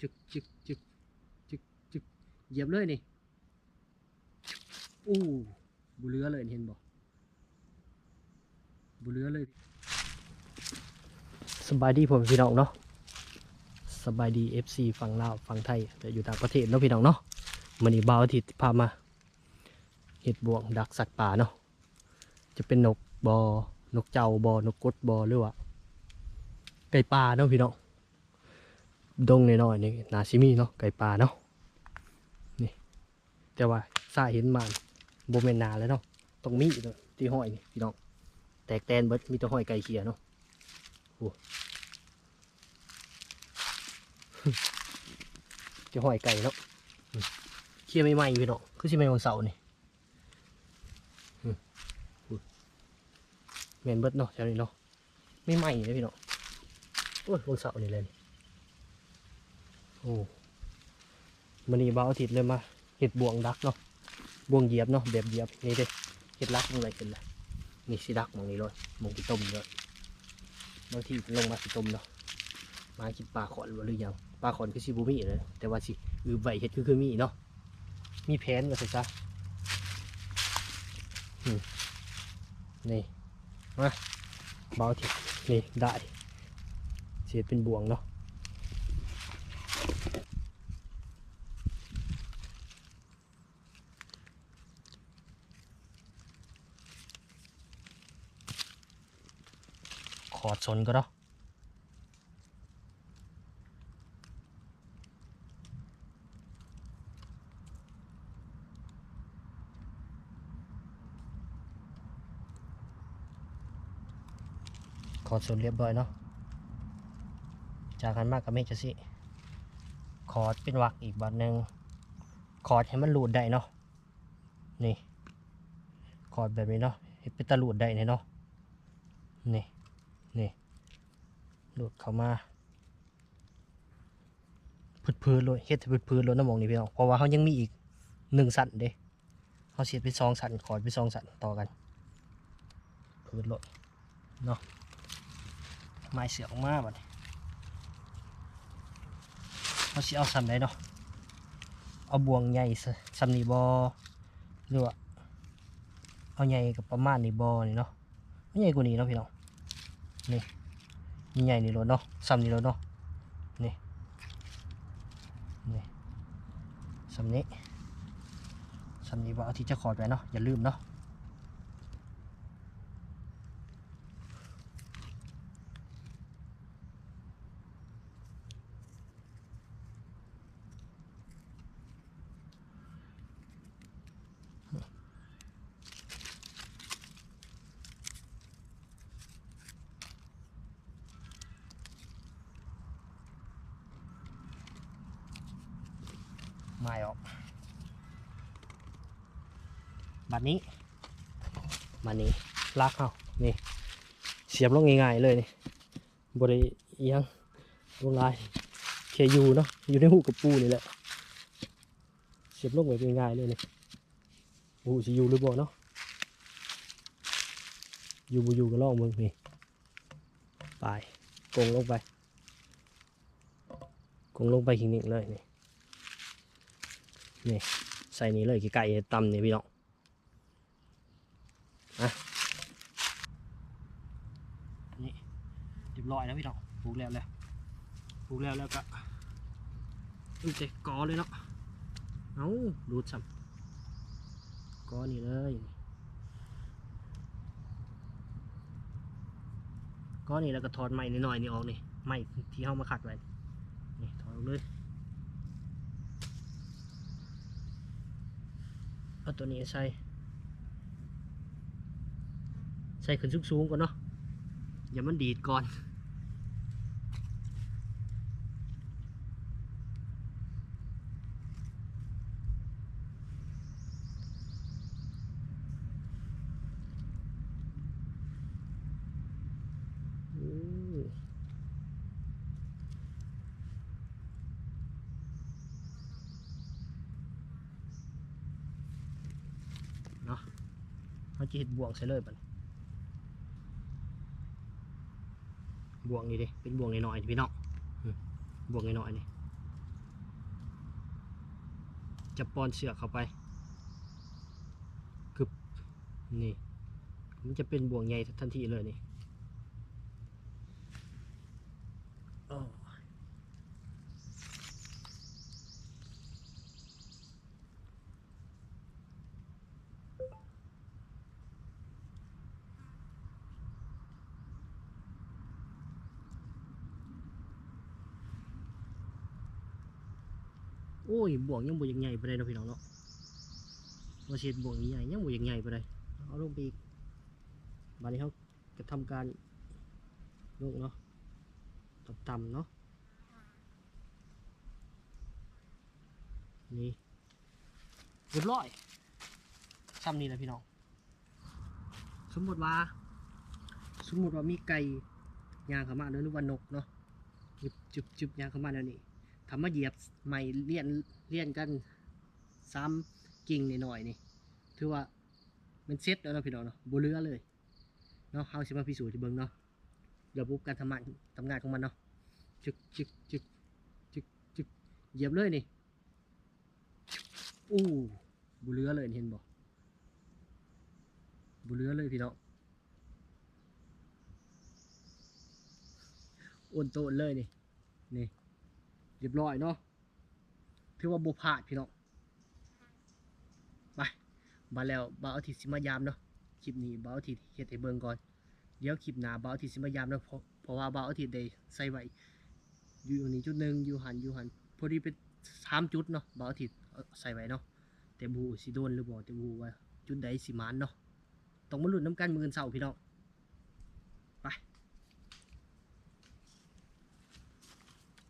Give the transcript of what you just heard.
จึกจึกจึกจึกจึกเหยียบเลยนี่อู้บุเรือเลยเห็นบ่บุเรือเลยสบายดีผมพี่น้องเนาะสบายดี FC ฝั่งลาวฝั่งไทยแต่อยู่ต่างประเทศเนาะพี่น้องเนาะมันนี้บ่าวอาทิตย์พามาเห็ดบวงดักสัตว์ป่าเนาะจะเป็นนกบอนกเจ้าบอนกกดบอหรือว่าไก่ป่าเนาะพี่น้อง ดงน้อยๆนี่นาซิมีเนาะไก่ป่าเนาะนี่แต่ว่าซาเห็นมันโบเมนนาแล้วเนาะต้องมีที่ห้อยนี่พี่น้องแตกแตนเบิดมีแต่ห้อยไก่เขียเนาะจะหอยไก่เนาะเคี่ยไม่ไหมพี่เนาะคือสิไม่วันเสาร์นี่อืมอุ้ยแมนเบิดเนาะแถวนี้เนาะไม่ไหม้เลยพี่เนาะโอ้ยวันเสาร์นี่เลย อ้มันนี่เบาร์อาทิตย์เลยมาเห็ดบ่วงดักเนาะบ่วงเหยียบเนาะแบบเหยียบนี่เด้เห็ดรักมันอะไรกันล่ะนี่สิดักมองนี้เลยมองที่ต้มเลยบางทีลงมาสิต้มเนาะมากินปลาขอนหรือยังปลาขอนคือสิบูมีเลยแต่ว่าสิอือใบเห็ดคือคือมีเนาะมีแผนก็สิซะนี่มาเบาทีนี่ได้เสียเป็นบ่วงเนาะข อดสนก็เนาะขอดสนเรียบร้อยเนาะ จากกันมากกับเมฆจะสิ ขอดเป็นวักอีกบัดหนึ่งขอดให้มันหลุดได้เนาะ นี่ ขอดแบบนี้เนาะให้เป็นตะหลุดได้เนี่ยเนาะ นี่ นี่หลุดเข้ามาพืดพืดเลยเฮ็ดพืดพืดเลยน้ำมองนี่พี่น้องเพราะว่าเขายังมีอีกหนึ่งสันเด้เขาเสียดไปสองสันขอดไปสองสันต่อกันพืดเลยเนาะไม้เสือออกมาบัดเขาสิเอาซ้ำไหนเนาะเอาบวงใหญ่ซะซ้ำนี่บอหรือว่าเอาใหญ่กับประมาณนี่บอนี่เนาะเอาใหญ่กว่านี้เนาะพี่น้อง นี่นี่ใหญ่นี่รถเนาะซ้ำนี่รถเนาะนี่นี่ซ้ำนี้ซ้ำนี้ว่าเอาที่จะขอดไปเนาะอย่าลืมเนาะ ไม่ออกบัดนี้บัดนี้ลากเอานี่ เสียบลงง่ายๆเลยนี่บริเอียงลงลายแค่อยู่เนาะอยู่ในหูกับปูนี่แหละ เสียบลงแบบง่ายๆเลยนี่หูสิอยู่หรือบ่เนาะอยู่บ่อยู่ก็ลองเบิ่งนี่ไปกงลงไปกงลงไปขิงนิ่งเลยนี่ นี่ใส่นี้เลยไก่ตำนี่พี่น้องอะนี่เรียบร้อยแล้วพี่น้องปลูกแล้วแล้วปลูกแล้วแล้วก็ดูเจ๊กอเลยเนาะเอาดูดซ้ำกอนี่เลยกอนี่แล้วก็ถอดไม้นิดหน่อยนี่ออกนี่ไม้ที่เฮามาขัดไว้นี่ถอดออกเลย เอาตัวนี้ใส่ ใส่ขึ้นสูงๆก่อนเนาะอย่ามันดีดก่อน เนาะเขาจะเห็ดบ่วงใส่เลยบ่ะบ่วงนี่ดิเป็นบ่วงน้อยๆพี่น้องบ่วงน้อยๆนี่จะปอนเสือกเข้าไปคือนี่มันจะเป็นบ่วงใหญ่ทันทีเลยนี่ โอ้ยบ่วงยังบ่ยังใหญ่ไปเลยนะพี่น้องเนาะมาเช็ดบ่วงใหญ่ยังบ่ยังใหญ่ไปเลยเอาลงไปอีกบัดนี้เขาจะทำการลูกเนาะต่ำๆเนาะนี่เรียบร้อยซ้ำนี่แหละพี่น้อง สมมติว่า สมมติว่ามีไก่ยางเข้ามาเนอะหรือว่านกเนาะจุบจุบจุบยางเข้ามาแล้วนี่ ทำมาเหยียบใหม่เลี่ยนเลี่ยนกันซ้ำกิ่งหน่อยๆนี่ถือว่ามันเซ็ตแล้วนะพี่น้องเนาะบเหลือเลยเนาะเฮาสิมาพิสูจน์ให้เบิ่งเนาะระบบการทำงานทำงานของมันเนาะจึกจึกจึกจึกจึกเหยียบเลยนี่อู้บุเรือเลยเห็นบ่บุเรือเลยพี่น้องโอนโตนเลยนี่นี่ เรียบร้อยเนาะถือว่าบ่พาดพี่น้องไปมาแล้วบ่าวอาทิตย์สิมายามเนาะคลิปนี้บ่าวอาทิตย์เฮ็ดให้เบิ่งก่อนเดี๋ยวคลิปหน้าบ่าวอาทิตย์สิมายามแล้วเพราะเพราะว่าบ่าวอาทิตย์ได้ใส่ไว้อยู่นี่จุดหนึ่งอยู่หันอยู่หันพอดีเป็นสามจุดเนาะบ่าวอาทิตย์ใส่ไว้เนาะแต่บูสิโดนหรือบ่แต่บูว่าจุดใดสิมานเนาะต้องมาลุ้นน้ำกันมืออนเช้าพี่น้องไป